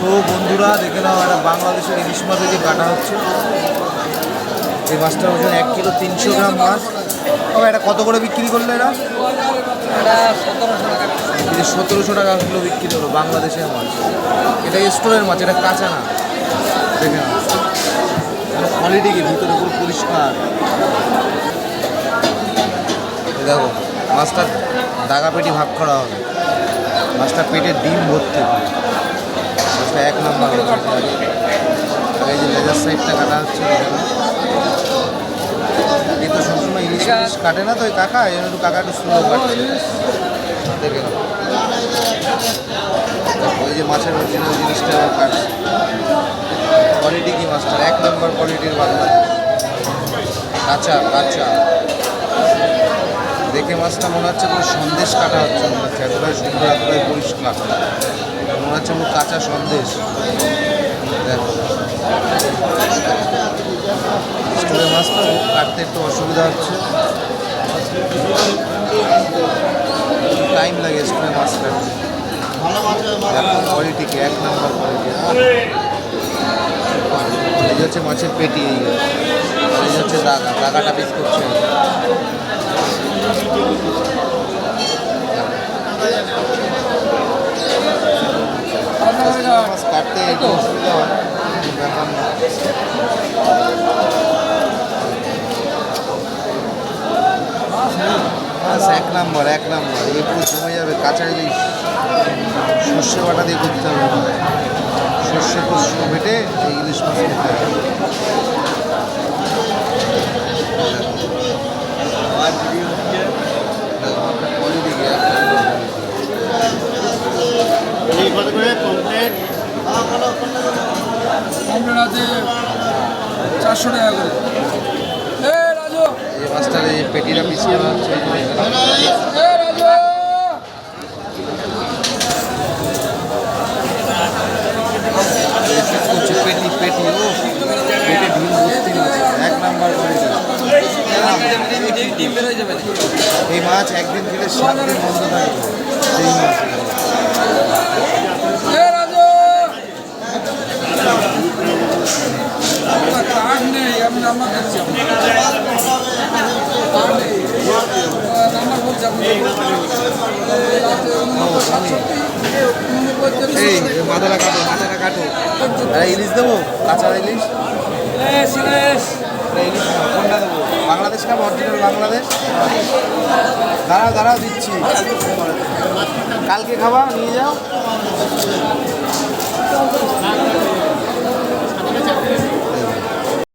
তো বন্ধুরা দেখে নাও একটা বাংলাদেশের ইলিশ মাছ যে কাটা হচ্ছে। এই মাছটার ওজন এক কিলো তিনশো গ্রাম মাছ। তবে এটা কত করে বিক্রি করল এরা? সতেরোশো টাকা কিলো বিক্রি হলো বাংলাদেশের মাছ। এটা স্টোরের মাছ এটা কাঁচা না। দেখে নাও। কোয়ালিটি কি? ভিতরে পুরো পরিষ্কার। দেখো মাছটার দাগা পেটি ভাগ করা হবে। মাছটা পেটে ডিম ভর্তি। এক নম্বর আগে যে লেজার সাইডটা কাটা হচ্ছে। এই তো সবসময় ইলিশ ইলিশ কাটে না তো ওই কাকা এই একটু কাকা একটু স্লো কাটছে। দেখে ওই যে মাছের অরিজিনাল জিনিসটা কাটছে। কোয়ালিটি কি মাছটা? এক নম্বর কোয়ালিটির বাংলাদেশ কাঁচা কাঁচা। দেখে মাছটা মনে হচ্ছে কোনো সন্দেশ কাটা হচ্ছে মনে হচ্ছে। এতটাই সুন্দর এতটাই পরিষ্কার। মনে হচ্ছে কাঁচা সন্দেশ। স্টোরে মাছ তো কাটতে একটু অসুবিধা হচ্ছে। টাইম লাগে স্টোরে মাছ কাটতে। কোয়ালিটি কি, এক নম্বর কোয়ালিটি এই হচ্ছে মাছের পেটি, এই হচ্ছে দাগা, দাগাটা পিস করছে। কাটতে একটু অসুবিধা হয় ব্যাপার না এক নাম্বার এক নাম্বার। এই পুরো জমে যাবে কাঁচা ইলিশ সর্ষে বাটা দিয়ে করতে হবে। সর্ষে পোস্ত বেটে এই ইলিশ মাছ খেতে হবে quality কি এক number quality। আছে চারশো টাকা করে। এই মাছটার এই পেটিটা হচ্ছে এই এই পেটি ও এক নাম্বার এই মাছ একদিন খেলে সাত দিন বন্ধ থাকবে সেই মাছ। এই মাথাটা কাটো মাথাটা কাটো। আরে ইলিশ দেবো? কাঁচা ইলিশ? ইলিশ কোনটা দেবো? বাংলাদেশ খাব অরিজিনাল বাংলাদেশ? দাঁড়াও দাঁড়াও দিচ্ছি। কালকে খাবা নিয়ে যাও।